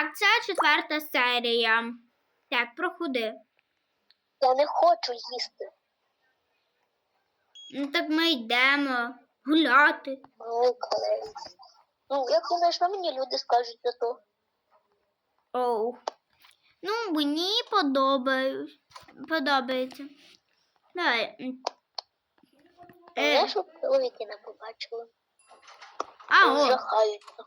Так, це четверта серія. Так, проходи. Я не хочу їсти. Ну так ми йдемо гуляти. Ой. Ну, як думаєш, що мені люди скажуть за то? Оу. Ну, мені подобається. Подобається. Давай. Е, Я щоб чоловіки не побачили. а, о, Жахаються.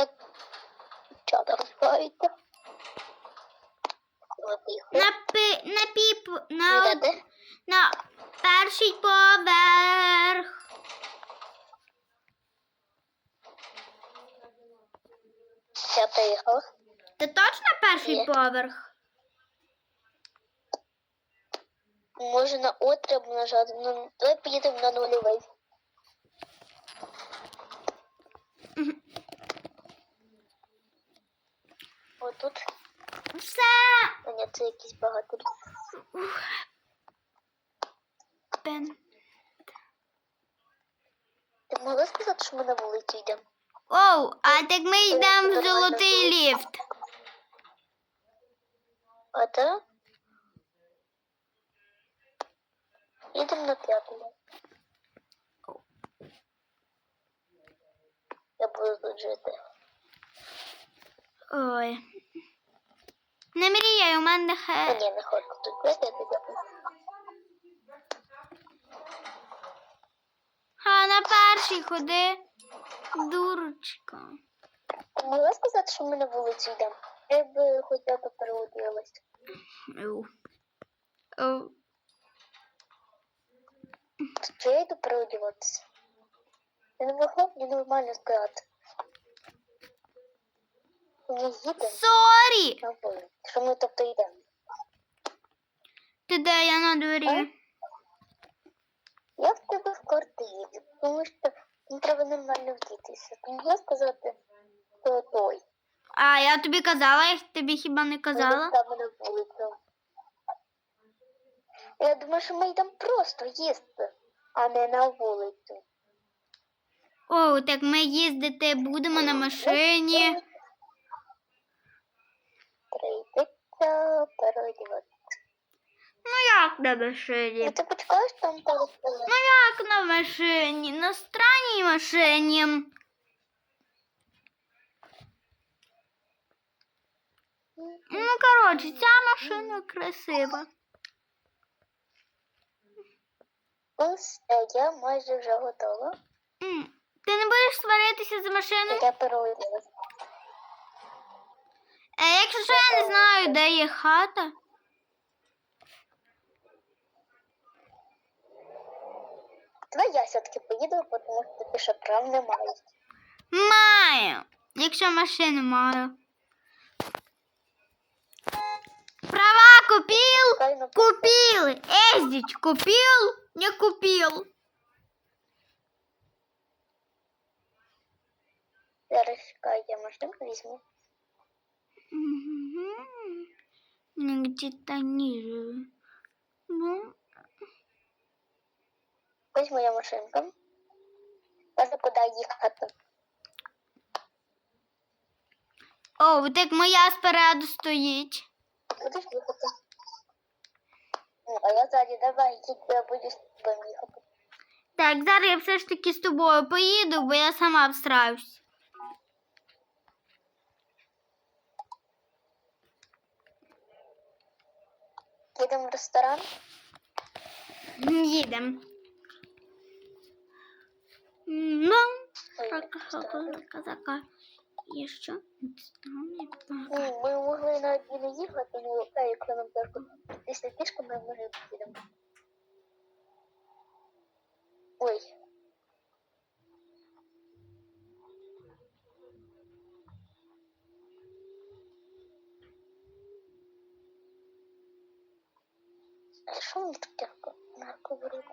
Так, чата розбиваються. Тихо. на, пи, на піп, на, на перший поверх. Я приїхала. Ти точно перший Ні. поверх? Може на отриб нажати. Ну, давай поїдемо на нульовий. Мгм. Отут. Все. А ні, це якісь багато. Пен. Ти могла сказати, що ми на вулицю йдемо? Оу, а так ми йдемо в золотий ліфт. А та? Їдемо на п'ятому. Я буду тут жити. Ой. Не мріяй, у мене хе. ні, не хочу тут я тут. А на перший ходи. Дурочка. Ти могла сказати, що ми на вулицю йдемо? Я б хоча б переоділась. Оу. Оу. Чи я йду переодіватися? Ти не могла б мені нормально сказати. Сорі! Що ми тобто йдемо? Ти де я на дворі? Я в тебе в квартирі, тому що мені треба нормально вдітися. Ти могла сказати, хто той? А я тобі казала, я тобі хіба не казала? Там на вулицю. Я думаю, що ми йдемо просто їсти, а не на вулицю. О, так ми їздити будемо на машині. Прийдеться переодіватися. Ну як на машині? ти почекаєш там пару? Ну як на машині? На странній машині. Ну, коротше, ця машина красива. Ось я майже вже готова. Ти не будеш сваритися за машину? Я переоділася. А якщо що я не знаю, де є хата? Давай я все-таки поїду, тому що тобі ще прав немає. Маю. Якщо машину маю. Права купил? Купил. Ездить купил? Не купил. зараз я машинку візьму. Ну, Где-то ниже. Ну, Ось моя машинка. Кажу, куди їхати. О, так моя спереду стоїть. Будеш їхати? Ну, а я ззаді, давай, їдь, я буду з тобою їхати. Так, зараз я все ж таки з тобою поїду, бо я сама встраюсь. Їдемо в ресторан. Едем. Ну, Ой, так, ресторан. так, так. І що? Ми могли на одні не їхати, ну, та, якщо нам тільки після пішки ми може підемо. Ой. А що мені таке нарковорот?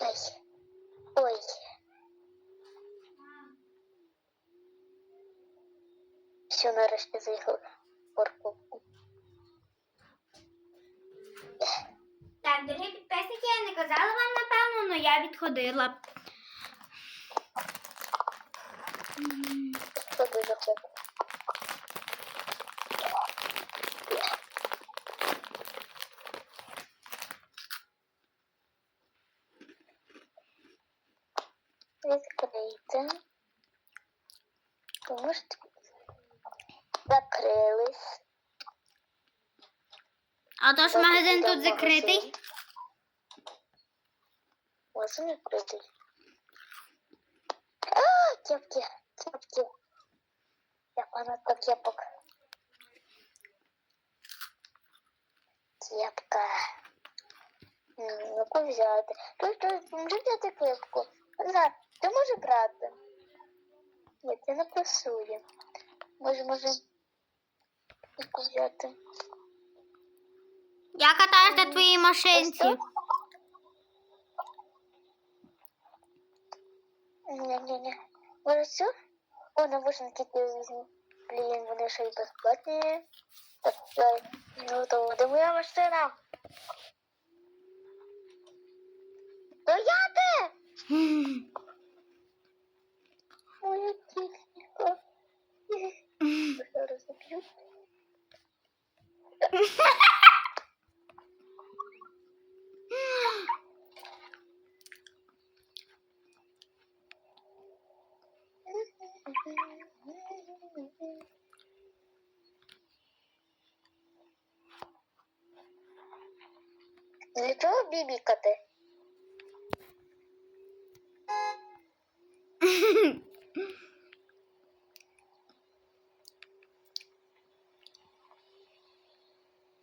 Ой. Ой. Все, Все, нарешті заїхав в парковку. Так, дорогі підписники, я не казала вам, напевно, але я відходила. Хто би заходив? Відкрийте. Ви можете закрились. А то ж магазин Там тут закритий. Магазин відкритий. А, кепки, кепки. Я фанатка кепок. Кепка. Яку взяти? Той, хто може взяти кепку? На, ти може брати? Ні, це не пасує. Може, може, яку взяти? Я катаюсь на твоїй машинці. Ось Ні-ні-ні. Може цю? О, навушники ти візьму. Блін, вони ще й безплатні. Так, дай. Ну, то де моя машина? Стояти! М. Моя техніка. Зараз заб'ю. Для чого бібікати?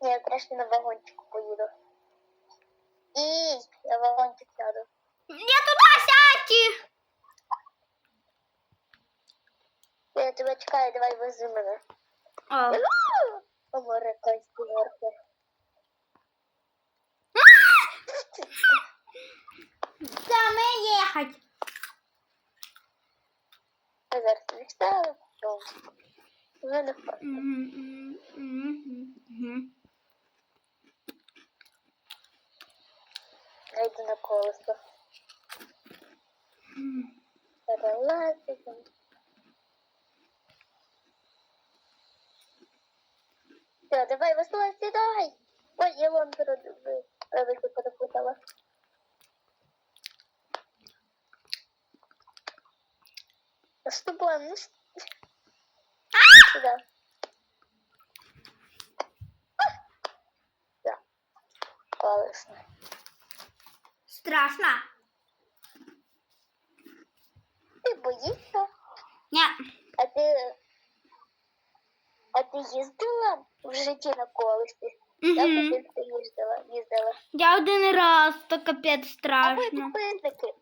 Я краще на вагончик поїду. І я вагончик сяду. Я туди сядьте. Я тебе чекаю, давай вези мене. О. Американські горки. Саме їхать. Я зараз не встала. Вже не хочу. Я йду на колесо. Перелазимо. Все, давай, весело, сідай. Ой, я вам. Правильно перепутала. С тобой, ну... Сюда. Да. Колесно. Страшно. Ти боїшся? Ні. А ти... А ти їздила в житті на колесі? Я Мгм. кудись ти їздила, їздила. Я один раз, то капець А ви страшно. підписники?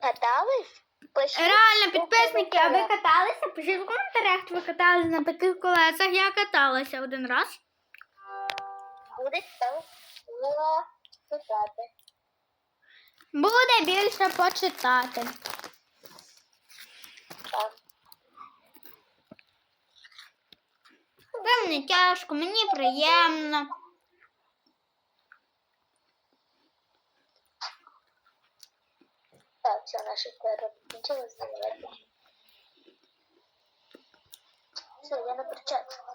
Катались? Пишіть, Реально, підписники, а ви каталися? Пишіть в коментарях, ви каталися на таких колесах. Я каталася один раз. Буде там було читати. Буде більше почитати. Так. Вам не тяжко, мені приємно. Так, все, наші перекінчили знімати. Все, я на перчатку.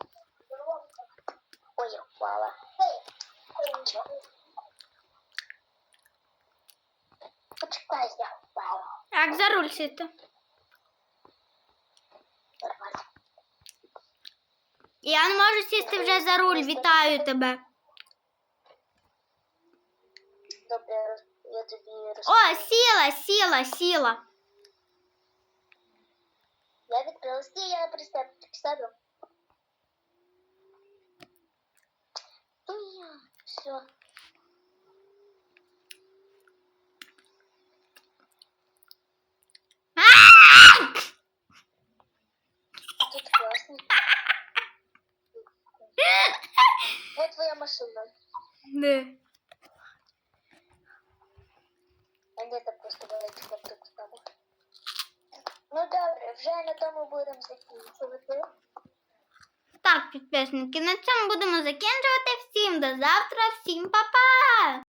Ой, я впала. Нічого. Почекай, я впала. Так, за руль сіти. Я не можу сісти вже за руль. Вітаю тебе. Добре, я роз- я тобі роз... О, сіла, сіла, сіла. Я відкрила стій, я пристав сяду. Все. Де? А нет, это просто на прикуску. Ну добре, вже на тому будемо закінчувати. Так, підписники, на цьому будемо закінчувати. Всім до завтра, всім па-па!